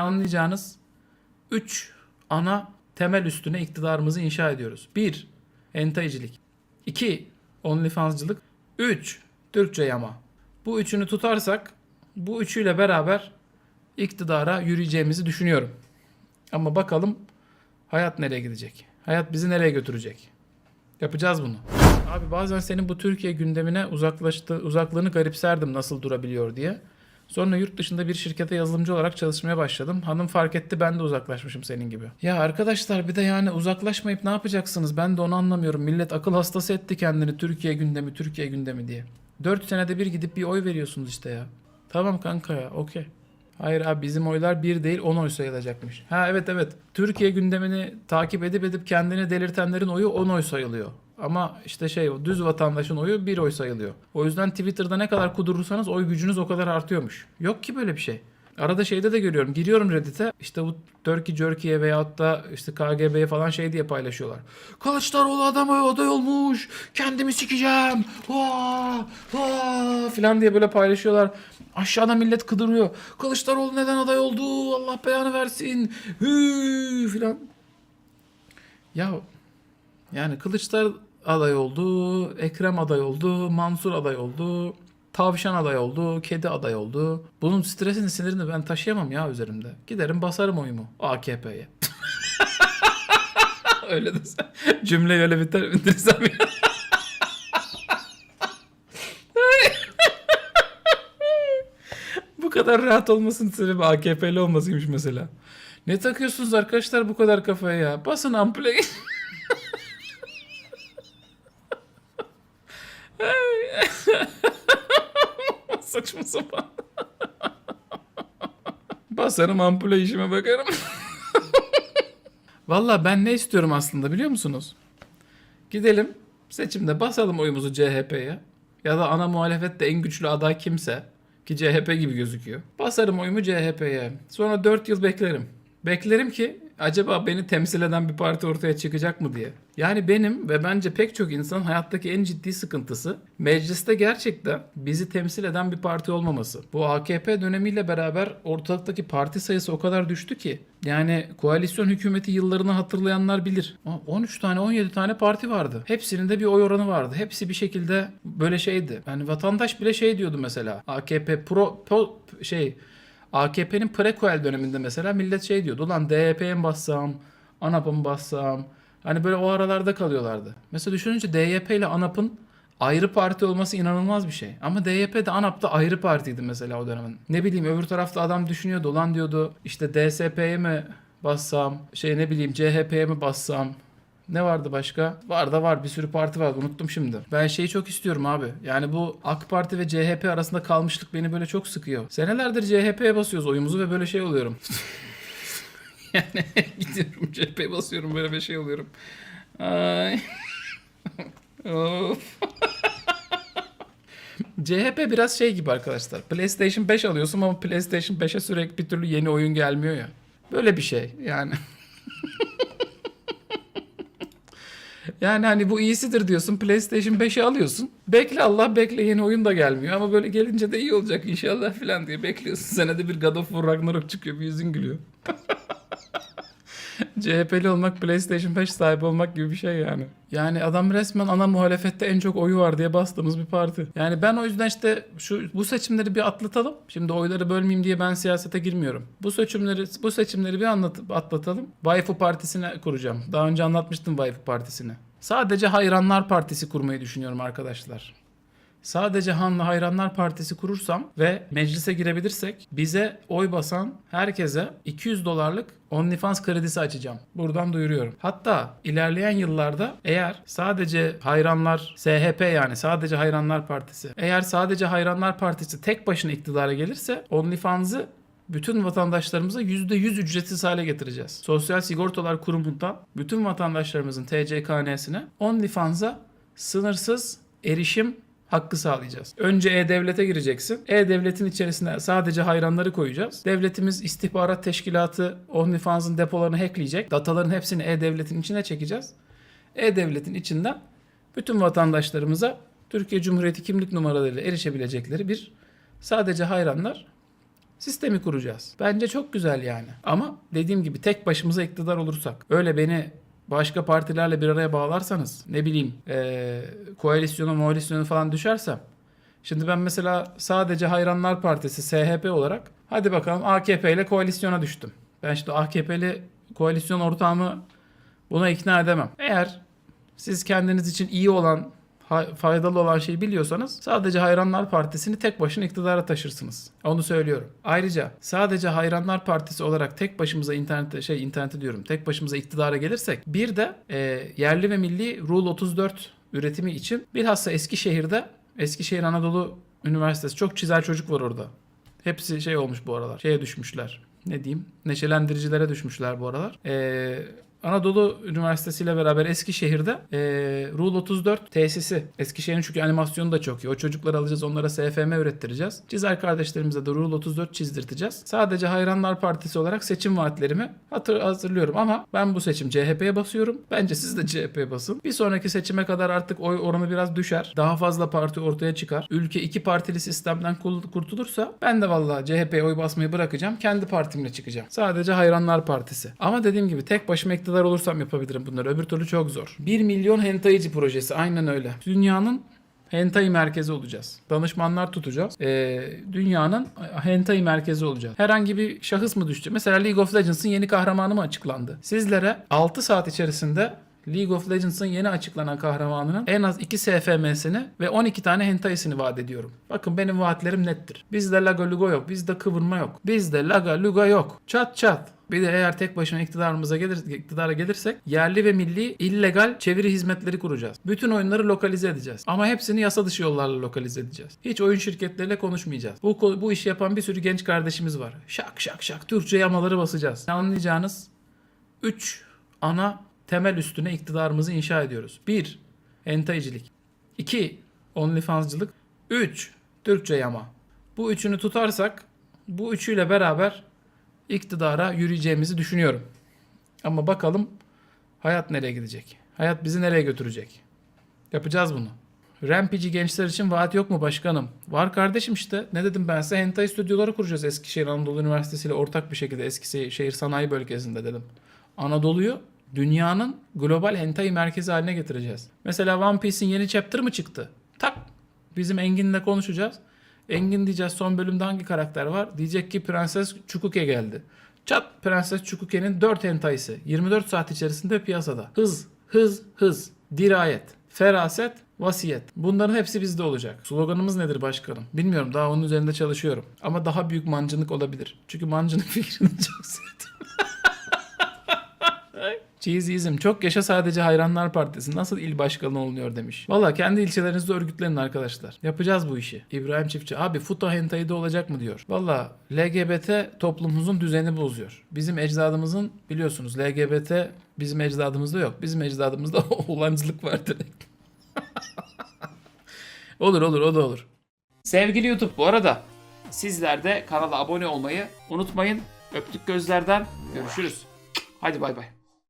anlayacağınız 3 ana temel üstüne iktidarımızı inşa ediyoruz. 1. Entayicilik. 2. OnlyFans'cılık. 3. Türkçe yama. Bu üçünü tutarsak bu üçüyle beraber iktidara yürüyeceğimizi düşünüyorum. Ama bakalım hayat nereye gidecek? Hayat bizi nereye götürecek? Yapacağız bunu. Abi bazen senin bu Türkiye gündemine uzaklaştı, uzaklığını garipserdim nasıl durabiliyor diye. Sonra yurt dışında bir şirkete yazılımcı olarak çalışmaya başladım. Hanım fark etti ben de uzaklaşmışım senin gibi. Ya arkadaşlar bir de yani uzaklaşmayıp ne yapacaksınız? Ben de onu anlamıyorum. Millet akıl hastası etti kendini Türkiye gündemi, Türkiye gündemi diye. 4 senede bir gidip bir oy veriyorsunuz işte ya. Tamam kanka ya okey. Hayır abi bizim oylar bir değil 10 oy sayılacakmış. Ha evet evet. Türkiye gündemini takip edip edip kendini delirtenlerin oyu 10 oy sayılıyor. Ama işte şey düz vatandaşın oyu bir oy sayılıyor. O yüzden Twitter'da ne kadar kudurursanız oy gücünüz o kadar artıyormuş. Yok ki böyle bir şey. Arada şeyde de görüyorum. Giriyorum Reddit'e işte bu Turkey Jerky'ye veyahut da işte KGB'ye falan şey diye paylaşıyorlar. Kılıçdaroğlu adama aday olmuş. Kendimi sikeceğim. Vaa, vaa filan diye böyle paylaşıyorlar. Aşağıda millet kıdırıyor. Kılıçdaroğlu neden aday oldu? Allah belanı versin. Hü filan. Ya yani Kılıçlar aday oldu, Ekrem aday oldu, Mansur aday oldu, Tavşan aday oldu, Kedi aday oldu. Bunun stresini, sinirini ben taşıyamam ya üzerimde. Giderim basarım oyumu AKP'ye. öyle desem. Cümle öyle biter bitirsem ya. bu kadar rahat olmasının sebebi AKP'li olmasıymış mesela. Ne takıyorsunuz arkadaşlar bu kadar kafaya ya? Basın ampule. Saçma sapan. Basarım ampule işime bakarım. Valla ben ne istiyorum aslında biliyor musunuz? Gidelim seçimde basalım oyumuzu CHP'ye. Ya da ana muhalefette en güçlü aday kimse. Ki CHP gibi gözüküyor. Basarım oyumu CHP'ye. Sonra 4 yıl beklerim. Beklerim ki acaba beni temsil eden bir parti ortaya çıkacak mı diye. Yani benim ve bence pek çok insanın hayattaki en ciddi sıkıntısı mecliste gerçekten bizi temsil eden bir parti olmaması. Bu AKP dönemiyle beraber ortalıktaki parti sayısı o kadar düştü ki yani koalisyon hükümeti yıllarını hatırlayanlar bilir. Ama 13 tane 17 tane parti vardı. Hepsinin de bir oy oranı vardı. Hepsi bir şekilde böyle şeydi. Yani vatandaş bile şey diyordu mesela. AKP pro, pro şey AKP'nin prequel döneminde mesela millet şey diyordu. Ulan DYP'ye mi bassam, ANAP'a mı bassam? Hani böyle o aralarda kalıyorlardı. Mesela düşününce DYP ile ANAP'ın ayrı parti olması inanılmaz bir şey. Ama DYP de ANAP da ayrı partiydi mesela o dönemin. Ne bileyim öbür tarafta adam düşünüyordu. Ulan diyordu işte DSP'ye mi bassam, şey ne bileyim CHP'ye mi bassam, ne vardı başka? Var da var bir sürü parti vardı unuttum şimdi. Ben şeyi çok istiyorum abi. Yani bu AK Parti ve CHP arasında kalmışlık beni böyle çok sıkıyor. Senelerdir CHP'ye basıyoruz oyumuzu ve böyle şey oluyorum. yani gidiyorum CHP'ye basıyorum böyle bir şey oluyorum. Ay. of. CHP biraz şey gibi arkadaşlar. PlayStation 5 alıyorsun ama PlayStation 5'e sürekli bir türlü yeni oyun gelmiyor ya. Böyle bir şey yani. Yani hani bu iyisidir diyorsun. PlayStation 5'i alıyorsun. Bekle Allah bekle yeni oyun da gelmiyor. Ama böyle gelince de iyi olacak inşallah falan diye bekliyorsun. Senede bir God of War Ragnarok çıkıyor. Bir yüzün gülüyor. CHP'li olmak PlayStation 5 sahibi olmak gibi bir şey yani. Yani adam resmen ana muhalefette en çok oyu var diye bastığımız bir parti. Yani ben o yüzden işte şu bu seçimleri bir atlatalım. Şimdi oyları bölmeyeyim diye ben siyasete girmiyorum. Bu seçimleri bu seçimleri bir anlat, atlatalım. Vayfu Partisi'ne kuracağım. Daha önce anlatmıştım Vayfu Partisi'ni. Sadece Hayranlar Partisi kurmayı düşünüyorum arkadaşlar. Sadece Hanlı Hayranlar Partisi kurursam ve meclise girebilirsek bize oy basan herkese 200 dolarlık OnlyFans kredisi açacağım. Buradan duyuruyorum. Hatta ilerleyen yıllarda eğer sadece hayranlar SHP yani sadece Hayranlar Partisi eğer sadece Hayranlar Partisi tek başına iktidara gelirse OnlyFans'ı bütün vatandaşlarımıza %100 ücretsiz hale getireceğiz. Sosyal Sigortalar Kurumu'ndan bütün vatandaşlarımızın TCKN'sine OnlyFans'a sınırsız erişim hakkı sağlayacağız. Önce E-Devlet'e gireceksin. E-Devlet'in içerisine sadece hayranları koyacağız. Devletimiz istihbarat teşkilatı OnlyFans'ın depolarını hackleyecek. Dataların hepsini E-Devlet'in içine çekeceğiz. E-Devlet'in içinden bütün vatandaşlarımıza Türkiye Cumhuriyeti kimlik numaralarıyla erişebilecekleri bir sadece hayranlar sistemi kuracağız. Bence çok güzel yani. Ama dediğim gibi tek başımıza iktidar olursak öyle beni başka partilerle bir araya bağlarsanız ne bileyim eee koalisyona koalisyona falan düşersem Şimdi ben mesela sadece Hayranlar Partisi SHP olarak hadi bakalım AKP ile koalisyona düştüm. Ben şimdi AKP'li koalisyon ortağımı buna ikna edemem. Eğer siz kendiniz için iyi olan, faydalı olan şeyi biliyorsanız sadece Hayranlar Partisi'ni tek başına iktidara taşırsınız. Onu söylüyorum. Ayrıca sadece Hayranlar Partisi olarak tek başımıza internete şey internete diyorum. Tek başımıza iktidara gelirsek bir de e, yerli ve milli Rule 34 üretimi için bilhassa Eskişehir'de Eskişehir Anadolu Üniversitesi çok çizer çocuk var orada. Hepsi şey olmuş bu aralar. Şeye düşmüşler. Ne diyeyim? Neşelendiricilere düşmüşler bu aralar. Ee, Anadolu Üniversitesi ile beraber Eskişehir'de ee, Rule 34 tesisi. Eskişehir'in çünkü animasyonu da çok iyi. O çocukları alacağız onlara SFM ürettireceğiz. Çizer kardeşlerimize de Rule 34 çizdirteceğiz. Sadece Hayranlar Partisi olarak seçim vaatlerimi hatır, hazırlıyorum ama ben bu seçim CHP'ye basıyorum. Bence siz de CHP'ye basın. Bir sonraki seçime kadar artık oy oranı biraz düşer. Daha fazla parti ortaya çıkar. Ülke iki partili sistemden kurtulursa ben de vallahi CHP'ye oy basmayı bırakacağım. Kendi partimle çıkacağım. Sadece Hayranlar Partisi. Ama dediğim gibi tek başıma iktidar olursam yapabilirim bunları. Öbür türlü çok zor. 1 milyon hentaici projesi. Aynen öyle. Dünyanın hentai merkezi olacağız. Danışmanlar tutacağız. Ee, dünyanın hentai merkezi olacağız. Herhangi bir şahıs mı düştü? Mesela League of Legends'ın yeni kahramanı mı açıklandı? Sizlere 6 saat içerisinde League of Legends'ın yeni açıklanan kahramanının en az 2 SFM'sini ve 12 tane hentai'sini vaat ediyorum. Bakın benim vaatlerim nettir. Bizde laga luga yok. Bizde kıvırma yok. Bizde laga luga yok. Çat çat. Bir de eğer tek başına iktidarımıza gelir, iktidara gelirsek yerli ve milli illegal çeviri hizmetleri kuracağız. Bütün oyunları lokalize edeceğiz. Ama hepsini yasa dışı yollarla lokalize edeceğiz. Hiç oyun şirketleriyle konuşmayacağız. Bu, bu işi yapan bir sürü genç kardeşimiz var. Şak şak şak Türkçe yamaları basacağız. Anlayacağınız 3 ana temel üstüne iktidarımızı inşa ediyoruz. 1. Entayicilik. 2. OnlyFans'cılık. 3. Türkçe yama. Bu üçünü tutarsak bu üçüyle beraber iktidara yürüyeceğimizi düşünüyorum. Ama bakalım hayat nereye gidecek? Hayat bizi nereye götürecek? Yapacağız bunu. Rampage gençler için vaat yok mu başkanım? Var kardeşim işte. Ne dedim ben size? Hentai stüdyoları kuracağız Eskişehir Anadolu Üniversitesi ile ortak bir şekilde Eskişehir Sanayi Bölgesi'nde dedim. Anadolu'yu dünyanın global hentai merkezi haline getireceğiz. Mesela One Piece'in yeni chapter mı çıktı? Tak. Bizim Engin'le konuşacağız. Engin diyeceğiz son bölümde hangi karakter var? Diyecek ki Prenses Çukuke geldi. Çat Prenses Çukuke'nin 4 hentaisi. 24 saat içerisinde piyasada. Hız, hız, hız. Dirayet, feraset, vasiyet. Bunların hepsi bizde olacak. Sloganımız nedir başkanım? Bilmiyorum daha onun üzerinde çalışıyorum. Ama daha büyük mancınık olabilir. Çünkü mancınık fikrini çok sevdim. Cheesyizm. Çok yaşa sadece Hayranlar Partisi. Nasıl il başkanı olunuyor demiş. Valla kendi ilçelerinizde örgütlenin arkadaşlar. Yapacağız bu işi. İbrahim Çiftçi. Abi Futo Hentai'de olacak mı diyor. Valla LGBT toplumumuzun düzeni bozuyor. Bizim ecdadımızın biliyorsunuz LGBT bizim ecdadımızda yok. Bizim ecdadımızda oğlancılık var direkt. olur olur o da olur. Sevgili YouTube bu arada sizler de kanala abone olmayı unutmayın. Öptük gözlerden. Görüşürüz. Hadi bay bay.